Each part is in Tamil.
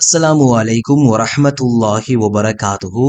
அஸ்ஸலாமு அலைக்கும் வரஹ்மத்துல்லாஹி வபரகாத்துஹு.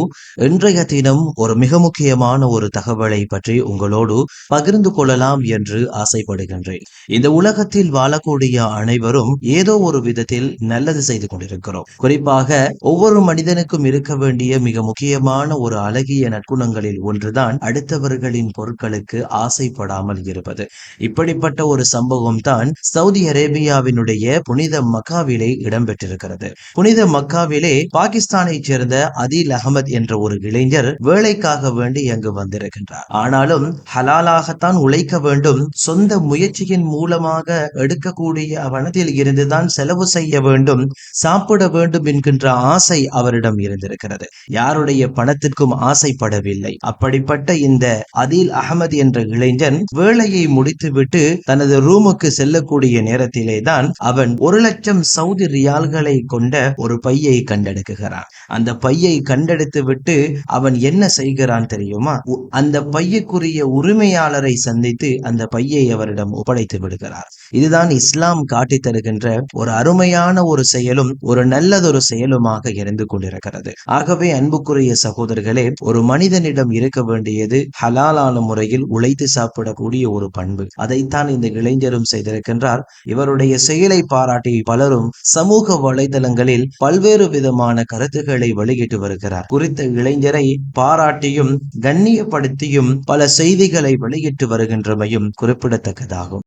இன்றைய தினம் ஒரு மிக முக்கியமான ஒரு தகவலை பற்றி உங்களோடு பகிர்ந்து கொள்ளலாம் என்று ஆசைப்படுகின்றேன். இந்த உலகத்தில் வாழக்கூடிய அனைவரும் ஏதோ ஒரு விதத்தில் நல்லது செய்து கொண்டிருக்கிறோம். குறிப்பாக ஒவ்வொரு மனிதனுக்கும் இருக்க வேண்டிய மிக முக்கியமான ஒரு அழகிய நற்குணங்களில் ஒன்றுதான் அடுத்தவர்களின் பொருட்களுக்கு ஆசைப்படாமல் இருப்பது. இப்படிப்பட்ட ஒரு சம்பவம் தான் சவுதி அரேபியாவினுடைய புனித மக்காவிலே இடம்பெற்றிருக்கிறது. புனித மக்காவிலே பாகிஸ்தானைச் சேர்ந்த அதில் அகமது என்ற ஒரு இளைஞர் வேலைக்காக வேண்டி அங்கு வந்திருக்கின்றார். ஆனாலும் ஹலாலாகத்தான் உழைக்க வேண்டும் சொந்த முயற்சியின் மூலமாக எடுக்கக்கூடிய வனத்தில் இருந்துதான் செலவு செய்ய வேண்டும் சாப்பிட வேண்டும் என்கின்ற ஆசை அவரிடம் இருந்திருக்கிறது. யாருடைய பணத்திற்கும் ஆசைப்படவில்லை. அப்படிப்பட்ட இந்த அதில் அகமது என்ற இளைஞன் வேலையை முடித்துவிட்டு தனது ரூமுக்கு செல்லக்கூடிய நேரத்திலே தான் அவன் ஒரு லட்சம் சவுதி ரியால்களை கொண்ட ஒரு பையை கண்டெடுக்குகிறான். அந்த பையை கண்டெடுத்து விட்டு அவன் என்ன செய்கிறான் தெரியுமா? அந்த பையக்குரிய உரிமையாளரை சந்தித்து அந்த பையை அவரிடம் ஒப்படைத்து விடுகிறார். இதுதான் இஸ்லாம் காட்டித் தருகின்ற ஒரு அருமையான ஒரு செயலும் ஒரு நல்லதொரு செயலுமாக இருந்து கொண்டிருக்கிறது. ஆகவே அன்புக்குரிய சகோதரர்களே ஒரு மனிதனிடம் இருக்க வேண்டியது ஹலாலான முறையில் உழைத்து சாப்பிடக்கூடிய ஒரு பண்பு. அதைத்தான் இந்த இளைஞரும் செய்திருக்கின்றார். இவருடைய செயலை பாராட்டி பலரும் சமூக வலைதளங்களில் பல்வேறு விதமான கருத்துக்களை வெளியிட்டு வருகிறார். குறித்த இளைஞரை பாராட்டியும் கண்ணியப்படுத்தியும் பல செய்திகளை வெளியிட்டு வருகின்றமையும் குறிப்பிடத்தக்கதாகும்.